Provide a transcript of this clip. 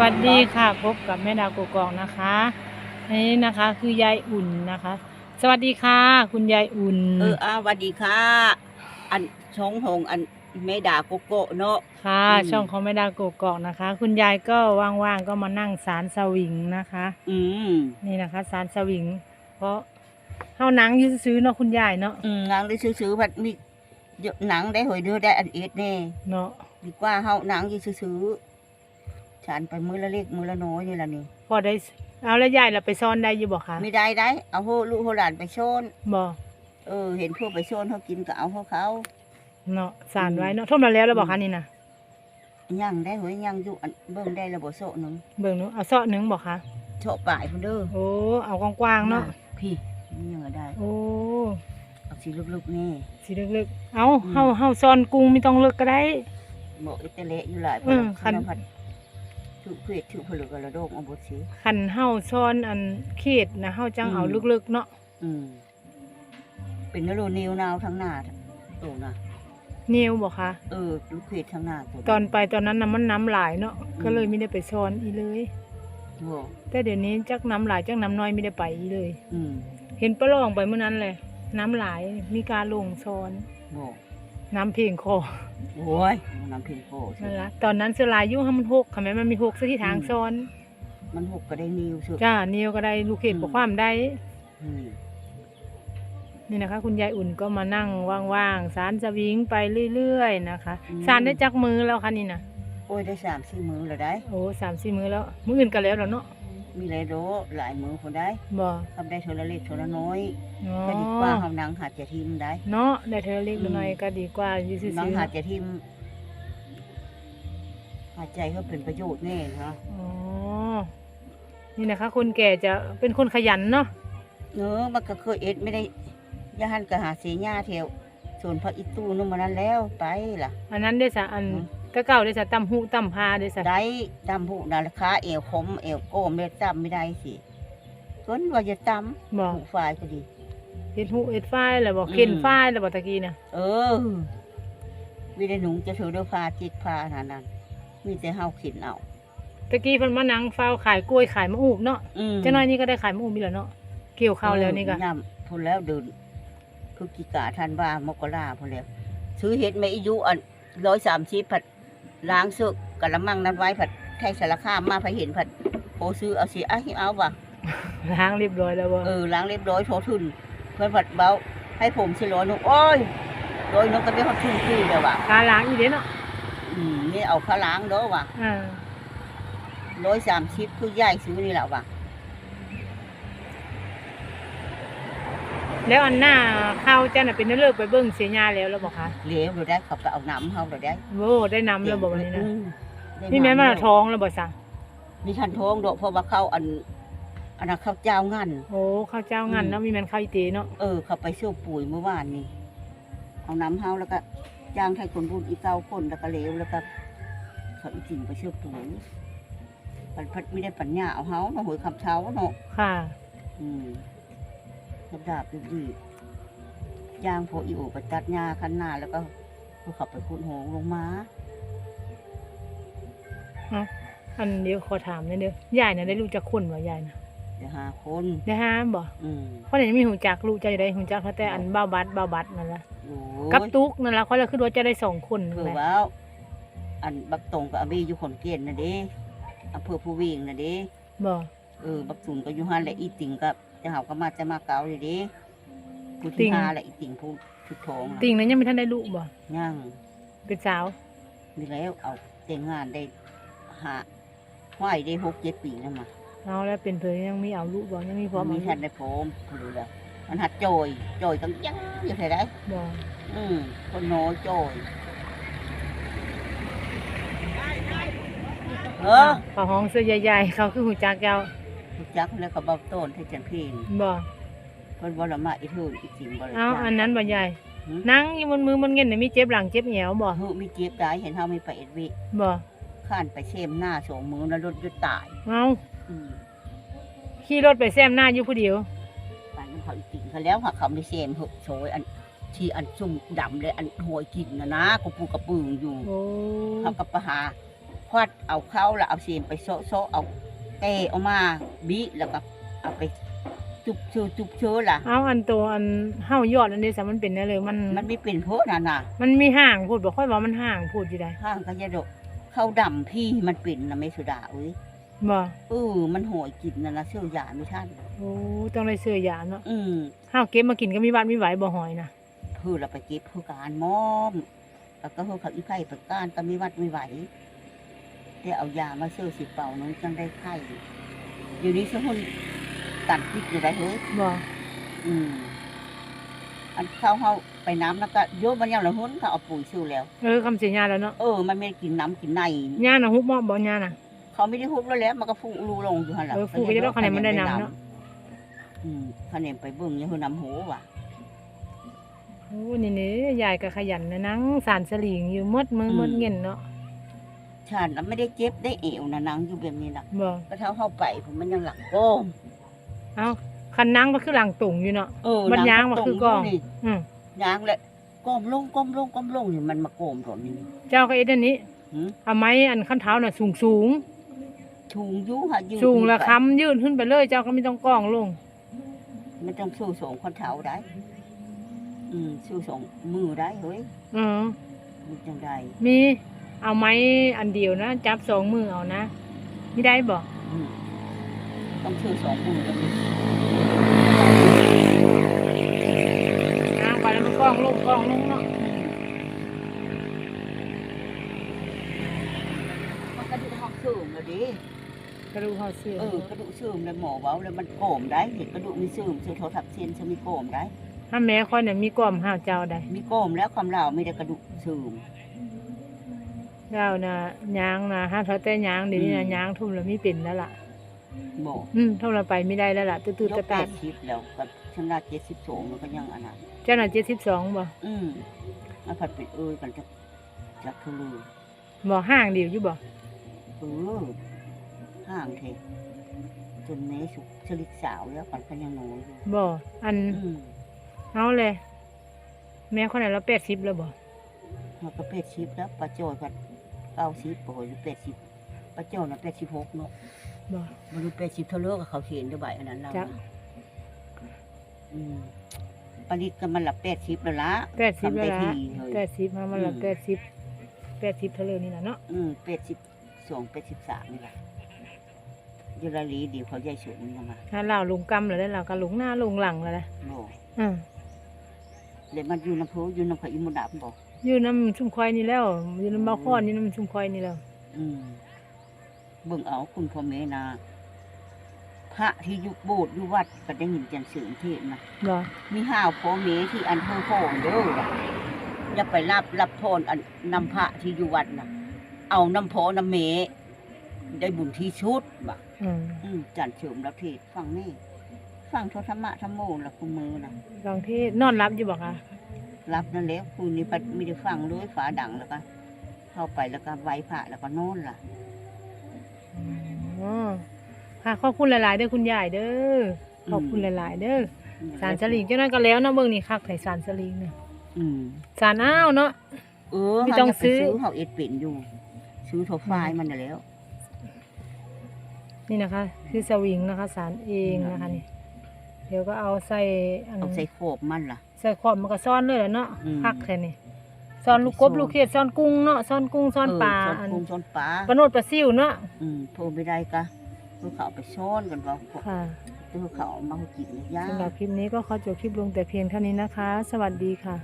วัสดีค่ะพบกับแม่ดาวกกอกนะคะอันนี้นะคะ คือยายอุ่นนะคะ สวัสดีค่ะ คุณยายอุ่นเอออาสวัสดีค่ะ อันชงหงอันเมดาโกโก้เนาะค่ะอืมช่องของแม่ดาวกกอกนะคะ คุณยายก็ว่างๆก็มานั่งสารสวิงนะคะ อืมนี่นะคะสารสวิง เพราะเฮาหนังอยื้ซื้อๆเนาะคุณยายเนาะอืมหนังได้ซื้อๆพัดมีเยอะหนังได้หอยเดือได้อันเอ็ดแน่เนาะดีกว่าเฮาหนังอยี่ซื้อๆ ฉันไปมือละเล็กมือละน้อยนี่ล่ะนี่พอได้เอาแล้วยายเราไปซ่อนได้อยู่บ่คะไม่ได้ได้เอาโหลูกโหหลานไปโชนบ่เออ เห็นพวกไปโชนเขากินก็เอาเขาเขาเนาะสารไว้เนาะท่วมแล้วแล้วบ่คะนี่นะยังได้หอยยังอยู่อันเบิ่งได้ระบบโซะหนึงเบิ่งเนาะเอาเซาะหนึงบ่คะโชะปลายพุ่นเด้อโอ้เอากว้างๆเนาะพี่นี่ยังก็ได้ โอ้เอาสิลึกๆแนี่สีลึกๆเอาเฮาเฮาซ่อนกุ้งไม่ต้องเลิกก็ได้เหมาะอิตาเละอยู่หลายอืมคันพัด ถือเกวดถือผลึกกระโดงเอาบดสิคันเฮาซ่อนอันเขตนะเฮาจังอืมเอาลึกๆเนาะอืม เป็นนโรนิวนาวทั้งหน้าโตนะนิ้วบ่คะเออลูกเกวดทั้งหน้าตัวตอนไปตอนนั้นน่ะมันน้ำหลายเนาะก็เลยไม่ได้ไปซ่อนอีเลยโว้แต่เดี๋ยวนี้จักน้ำหลายจักน้ำน้อยไม่ได้ไปอีเลยอืมเห็นปลาลองไปเมื่อนั้นเลยน้ำหลายมีการลงซ่อนโว้ น้ำเพียงคอโอ้ยน้ำเพิงโพสินั่นละตอนนั้นเสื้อลายอยู่ให้มันหกค่ะแม่มันมีหกซะที่ทางอืมซ่อนมันหกก็ได้นิวสุดจ้านิ้วก็ได้ลูกเขตอืมบ่ความได้ อืมนี่นะคะ คุณยายอุ่นก็มานั่งว่างๆสารสวิงไปเรื่อยๆนะคะสารได้จักมือแล้วคะนี่นะโอ้ยได้สามสี่มือแล้วได้ โอ้สามสี่มือแล้วมืออื่นกันแล้วเหรอเนาะ มีหลายโดหลายมือคนได้บ่ทำได้เท่าละเล็กเท่าละน้อยอ๋อก็ดีกว่าเฮานังหาจะทิมได้ เนาะได้เธอเล็กอืมน้อยก็ดีกว่าอยู่ซื่อนังหาๆจะทิมหาใจก็เป็นประโยชน์แน่เนาะอ๋อนี่นะคะ คนแก่จะเป็นคนขยันเนาะเนอะมันก็เคยเอ็ดไม่ได้ยาหันก็หาเสียหญ้าเที่ยวส่วนพระอิตูนู่นมานั้นแล้วไปล่ะ อันนั้นได้สะอัน อืมตะเก่าได้สะตำหูตำพาได้สะได้ตำผู้นาราคาเอวคมเอวโก้มเลยตำไม่ได้สิส่วนว่าจะตบำอกผู้ฝ่ายก็ดีเฮ็ดหูเฮ็ดฝ้ายแล้วบอกเข็นอืมฝ้ายแล้วบอกตะกี้น่ะเออวิได้หนุ่งจะถือเด้วยพาจิตพานานั้นมีแต่เฮาขินเอาตะกี้เพิ่นมานั่งเฝ้าขายกล้วยขายมะอูบเนาะอืมจังน้อยนี่ก็ได้ขายมะอูบมีแล้วเนาะเกี่ยวข้าวแล้วนี่ก็เออย่ำพูนแล้วเดินคือกิกาทันว่ามกราพูนแล้วซื้อเห็ดไม่อายุอันร้อยสามสิบผัด ล้างเสื้อกะละมังนั้นไว้ผัดไทยสารคามมาไปเห็นผัดโอซื้อเอาสิอะเอาว่ะล้างเรียบร้อยแล้วบ่เออล้างเรียบร้อยโถทุนเพื่อนผัดเบาให้ผมสิร้อยหนึงโอ้ยร้อยหนึงก็ได้เขาทุนคือเดียวว่ะกาล้างอีเด้เนาะอืมนี่เอาข้าล้างเด้อว่ะอ่าร้อยสามสิบคือย่ายซื้อนี่แหละว่ะ แล้วอันหน้าข้าวจ้าน่ะเป็นเลิกไปเบิ่งเสียญาแล้วแล้วบอกคะเหลวเราได้เขาก็เอาน้ำเขาเราได้โอ้ได้นำแล้วบอกวันนี้นะอืมได้นี่แม่นมันำเอาท้องแล้วบ่ซะนี่ทันท้องดอกเพราะว่าเข้าอันอันนั้นเข้าเจ้างันโอ้ข้าวเจ้างันเนาะมีแม่นข้าวอีเตเนาะเออ เขาไปสู้ปุ๋ยเมื่อวานนี่เอาน้ำเฮาแล้วก็จ้างให้คนบุญอีเก้าคนแล้วก็เหลวแล้วก็เขาอีจริงไปสู้ปุ๋ยปันพัดไม่ได้ปัญญาเอาเฮาเนาะหวยคำเช้าเนาะค่ะ อืม กระดาบดีย่างพออีโอไปตัดหญ้าคันหน้าแล้วก็พวกเขาไปขุดโหงลงมาอันเดียวขอถามหนิดเด้อยายน่ะได้รู้จักคนบ่ยายน่ะเดี๋ยวหาคนได้ห้ามบ่อืมเพราะเดี๋ยวนี้มีหูจักรู้จักอยู่ได้หูจักเขาแต่อันบ้าบัดบ้าบัดนั่นล่ะโอ้ยกับตุ๊กนั่นล่ะเขาเลยคือว่าจะได้สองคนคือแหละว่าอันบักตรงกับอาบีอยู่ขอนเกียนน่ะเด้อำเภอผู้วิ่งน่ะเด้ บ่ เออ บักตุนก็อยู่หันแหละอีติ่งกับ จะเฮาก็มาจะมาเกาเลยเด้ผู้ที่หาแหละอีติ่งผู้ทุกทองน่ะติ่งนั้นยังไม่ทันได้ลูกบ่ย่างเป็นสาวนี่แล้วเอาแต่งงานได้หาห้อยได้หกเจ็ดปีแล้วมาเอาแล้วเป็นเพิ่นยังมีเอาลูกบ่ยังมีพร้อมมีเอาลูท่านกได้พร้อมผู้ดูแลมันหัดโจยโจยตั้งยังอยู่ไสได้ บ่อืมคนโน้อยโจยเออ เขาห้องเสื้อใหญ่ๆเขาคือหูจักเจ้า รู้จักแล้วก็เบาต้นให้จันพีนบ่เพิ่นบ่ละมาอีทูนอีจริงบ่ละเอาอันนั้นบ่ใหญ่หืมนั่งอยู่บนมือบนเงินน่ะมีเจ็บหลังเจ็บแหวบ่เฮ้อมีเจ็บได้เห็นเฮามีไปเอ็ดวิบ่ข้านไปเชมหน้าสองมือแล้วรถยุดตาย เอาอืมขี่รถไปแซมหน้าอยู่ผู้เดียวไปนำเขาอีจริงเขาแล้วหักเขาได้เชมเหอะโชยอันที่อันซุ่มดำเลยอันหวยกินนะนะกูปูกระปึงอยู่ โอ้เขาก็ไปหาควัดเอาเข้าแล้วเอาเสียมไปโซะโซะเอา เตะออกมาบิแล้วก็เอาไปจุบเชือจุบเชือล่ะ เอาอันตัวอันเฮายอดอันนี้ซะมันเป็นได้เลยมันมันไม่เป็นโพดน่ะน่ะมันมีห่างพูดบ่ค่อยว่ามันห่างพูดอยู่ได้ข้างก็จะดกเข้าดำพี่มันเป็นนะไม่สุดาเอ้ยบ่เออมันโหยกินนะนะเชื่อยาไม่ท่านโอ้ต้องได้ซื้อยาเนาะอืมเฮาเก็บมากินก็มีบ้านมีไหวบ่หอยนะเพื่อเราไปเก็บเพื่อการมอมแล้วก็เพื่อเขาอีไผ่เปิดการก็มีวัดไม่ไหว ได้เอายามาเชื่อสิเป่าน้องจังได้ไข้อยู่นี้สมุนตัดพิษอยู่ได้เฮ้ยบ่อืมอันเข้าเฮาไปน้ำแล้วก็โยมมันยังละหุนเขาเอาปุ๋ยสู้แล้วเออคำสิยาแล้วเนาะเออมันไม่ได้กินน้ำกินในยาน่ะฮุบบ่บ่ยาน่ะ เขาไม่ได้ฮุบแล้วแหล้วมันก็ฟุ้งรูลงอยู่หั่นล่ะเออฟุ้งไปแล้วคะแนนมันได้น้ำเนาะอืมคะแนนไปเบิ่งยังคือน้ำโหว่ะโอ้นี่นี่ยายก็ขยันนะนังสารสลิงอยู่หมดมือหมดเงินเนาะ ฉันน่ะไม่ได้เจ็บได้เอวนะนางอยู่แบบนี้นะบ่ก็เท่าเข้าไปผมมันยังหลังโก้งเอาคันนังก็คือหลังตุ่งอยู่เนาะเออมันงยางว่ะตรคือกล้องนี่อืมยางเลยก้มลงก้มลงก้มลงนี่มันมาโกมตรงนี้ เจ้าก็เอ็ดอันนี้หืมเอาไม้อันขั้นเท้าน่ะสูงสูงชูงอยุหะยืดสูงแล้วขึ้นไปค้ำยื่นขึ้นไปเลย เจ้าก็ไม่ต้องก้องลงมันต้องสู้สองคนเท้าได้ อืมสู้สองมือได้เฮ้ยเออมันจังได้มี เอาไม้อันเดียวนะจับสองมือเอานะไม่ได้บอกอืมต้องสู้สองมือแล้วนี่นะไปแล้วมันก้องลงก้องลงเนาะมันกระดูกหอกสูงเลยดิกระดูกห่อเสือเออกระดูกสูงเลยหมอเว้าแล้วมันโกมได้เห็นกระดูกมีสูงสูงโทรศัพท์เซียนจะมีโกมได้ถ้าแม่ค่อยเนี่ยมีกล่อมห้าวเจ้าได้มีโกมแล้วความเหล่ามีแต่กระดูกสูง เจ้าน่ะยางนะห้าเท่าแต่ยางเดี๋ยวนี้นะยางทุ่มแล้วมีเป็นแล้วล่ะบอกอืมทุ่มแล้วไปไม่ได้แล้วล่ะตื้อๆยตะกแปตาดชิปแล้วกับชนะเจ็ดสิบสองมันก็ยังอันนั้นเจ้าน่ะเจ็ดสิบสองบ่อืมมันผัดเป็นเอ้ยกันจะจักทุลูบ่ห่างเดียวอยู่บ่เออห่างเทจนแม่สุกชลิดสาวแล้วกันก็ยังน้อยอยู่บ่อันอืมเอาเลย แม่คนไหนเราแปดสิบแล้วบ่มันก็เป็ดชิปแล้วปลาโจอยผัด เก้าสิบโอ้ยเป็ดสิบปลาโจอยน่ะเป็ดสิบหกเนาะบ่มันดูเป็ดสิบเท่าเลิกกับเขาเขียนด้วยใบอันนั้นเราจ้ะ น่ะอืมปลาลิดก็มันละเป็ดชิปแล้วละแปดสิบทำแล้ได้วล่ะทีเฮ้ยแปดสิบมามันละอืม แปดสิบแปดสิบเท่าเลยนี่ล่ะเนาะอืมเป็ดสิบสองเป็ดสิบสามนี่แหละยูราลีเดียวเขาใหญ่สุดนี่นะมาถ้าเราลุงกำแล้วได้เราก็ลุงหน้าลุงหลังแล้วนะบอกอืมเดี๋ยวมันอยู่น้ำพุอยู่น้ำเขาอิมุดาบบอก อยู่น้ำชุ่มควายนี่แล้วอยู่น้ำบ้าข้อนนี่น้ำชุ่มควายนี่แล้ว อืมเบิ่งเอาคุณพ่อแม่นาพระที่อยุโบสถ์อยู่วัดก็ได้ยินจันทร์เสือเทศนะบ่มีห้าวพ่อแม่ที่อันเพ่อพ่อเด้อว่ะอย่าไปรับรับพรอันนำพระที่อยู่วัดนะเอาน้ำพ่อน้ำเมได้บุญที่ชุดบ่ะอืมอืมจันทร์เฉลิมรับเทศฟังนี่ฟังโทธรรมะธรรมโมละคุณมือนะบางที่นอนรับอยู่บ่คะ รับนั่นแหล้วคืนนี้ปัดไม่ได้ฟังเลยฝาดังแล้วก็ เข้าไปแล้วก็ไหว้พระแล้วก็นอนล่ะอ๋อค่ะขอบคุณหลาย ๆ เด้อคุณยายเด้อขอบคุณหลาย ๆ เด้อสารสลิงเจ้านั้นก็แล้วเนาะเบิ่งนี่คักไถสารสลิงเนี่ยอืมสารอ้าวเนาะเออไม่ต้องเฮาย่าไปซื้อเขาเอ็ดเป็นอยู่ ซื้อโทรไฟล์มันน่ะแล้ว นี่นะคะ คือสวิงนะคะ สารเองนะคะนี่เดี๋ยวก็เอาใส่อันเอาใส่โคบมันล่ะ ใส่ขอบมันก็ซ่อนเลยแหละเนาะอืมคักแค่นี้ซ่อนลูกกบซ่อนลูกเขียดซ่อนกุ้งเนาะซ่อนกุ้งซ่อนปลาเอออัซ่อนนกุ้งซ่อนปลาปลาโนดปลาซิวเนาะอืมโทรไม่ได้กะเพื่อเขาเอาไปซ่อนกันว่าค่ะเพื่อเขาเอามาให้กินเนี่ยยาสำหรับคลิปนี้ก็ขอจบคลิปลงแต่เพียงเท่านี้นะคะ สวัสดีค่ะ